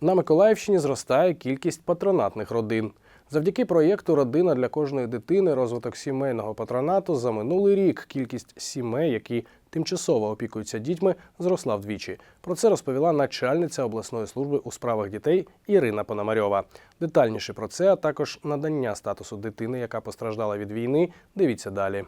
На Миколаївщині зростає кількість патронатних родин. Завдяки проєкту Родина для кожної дитини розвиток сімейного патронату за минулий рік кількість сімей, які тимчасово опікуються дітьми, зросла вдвічі. Про це розповіла начальниця обласної служби у справах дітей Ірина Пономарьова. Детальніше про це, а також надання статусу дитини, яка постраждала від війни. Дивіться далі.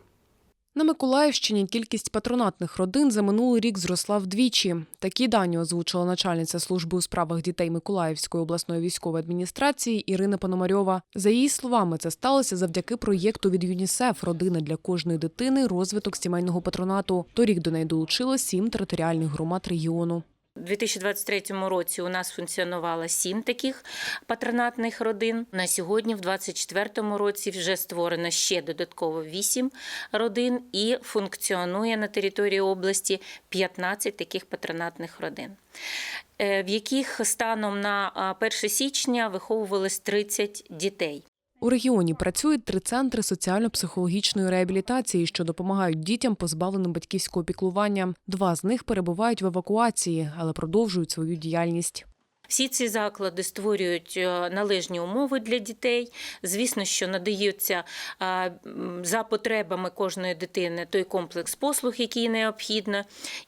На Миколаївщині кількість патронатних родин за минулий рік зросла вдвічі. Такі дані озвучила начальниця служби у справах дітей Миколаївської обласної військової адміністрації Ірина Пономарьова. За її словами, це сталося завдяки проєкту від ЮНІСЕФ Родина для кожної дитини розвиток сімейного патронату. Торік до неї долучило сім територіальних громад регіону. У 2023 році у нас функціонувало сім таких патронатних родин. На сьогодні, в 2024 році, вже створено ще додатково вісім родин і функціонує на території області 15 таких патронатних родин. е, В яких станом на а, 1 січня виховувалось 30 дітей. У регіоні працюють три центри соціально-психологічної реабілітації, що допомагають дітям, позбавленим батьківського піклування. Два з них перебувають в евакуації, але продовжують свою діяльність. Всі ці заклади створюють е, належні умови для дітей. Звісно, що надаються е, за потребами кожної дитини той комплекс послуг, який необхідно,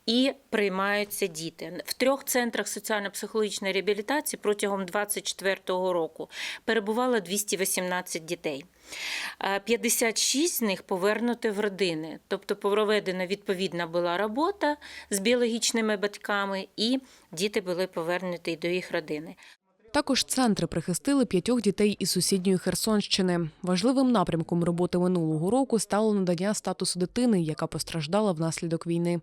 і приймаються діти. В трьох центрах соціально-психологічної реабілітації протягом 2024 року перебувало 218 дітей. Е, 56 з них повернуті в родини, тобто проведена відповідна була робота з біологічними батьками, і діти були повернуті до їх родини. Також центри прихистили п'ятьох дітей із сусідньої Херсонщини. Важливим напрямком роботи минулого року стало надання статусу дитини, яка постраждала внаслідок війни.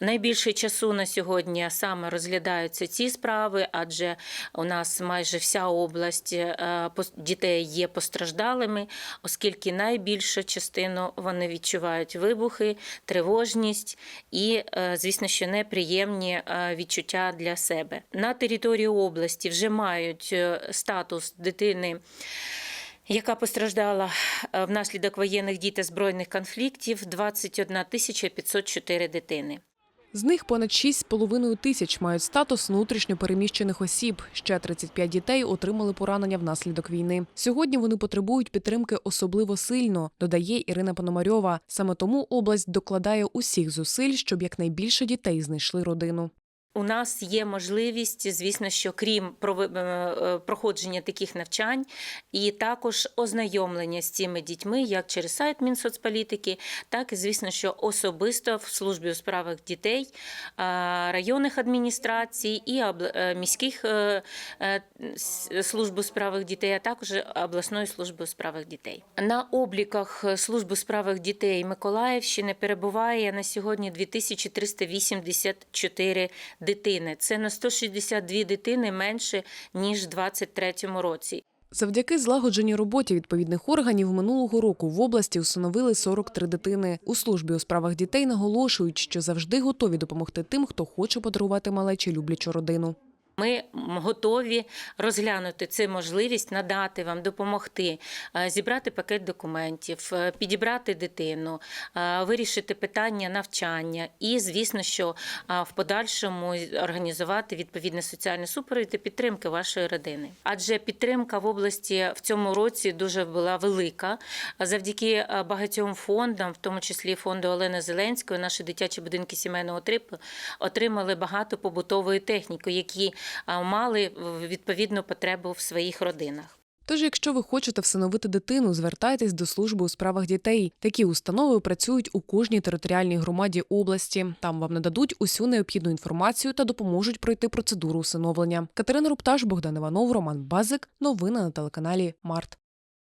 Найбільше часу на сьогодні саме розглядаються ці справи, адже у нас майже вся область е, дітей є постраждалими, оскільки найбільшу частину вони відчувають вибухи, тривожність і, е, звісно, що неприємні е, відчуття для себе. На території області вже мають статус дитини. Яка постраждала внаслідок воєнних дій та збройних конфліктів 21 тисяча 504 дитини. З них понад 6,5 тисяч мають статус внутрішньопереміщених осіб. Ще 35 дітей отримали поранення внаслідок війни. Сьогодні вони потребують підтримки особливо сильно, додає Ірина Пономарьова. Саме тому область докладає усіх зусиль, щоб якнайбільше дітей знайшли родину. У нас є можливість, звісно, що крім е, е, проходження таких навчань, і також ознайомлення з цими дітьми, як через сайт Мінсоцполітики, так і звісно, що особисто в службі у справах дітей, е, районних адміністрацій і міських служб у справах дітей, а також обласної служби у справах дітей. На обліках служби у справах дітей Миколаївщини перебуває на сьогодні 2384 дитини. Це на 162 дитини менше ніж в 2023 році. Завдяки злагодженій роботі відповідних органів минулого року в області усиновили 43 дитини. У службі у справах дітей наголошують, що завжди готові допомогти тим, хто хоче подарувати малечі люблячу родину. Ми готові розглянути цю можливість, надати вам, допомогти, е, зібрати пакет документів, е, підібрати дитину, е, вирішити питання навчання і, звісно, що в подальшому організувати відповідне соціальне супровід і підтримки вашої родини. Адже підтримка в області в цьому році дуже була велика. Завдяки багатьом фондам, в тому числі фонду Олени Зеленської, наші дитячі будинки сімейного типу отримали багато побутової техніки, які мали відповідну потребу в своїх родинах. Тож, якщо ви хочете всиновити дитину, звертайтесь до служби у справах дітей. Такі установи працюють у кожній територіальній громаді області. Там вам нададуть усю необхідну інформацію та допоможуть пройти процедуру усиновлення. Катерина Рупташ, Богдан Іванов, Роман Базик. Новини на телеканалі Март.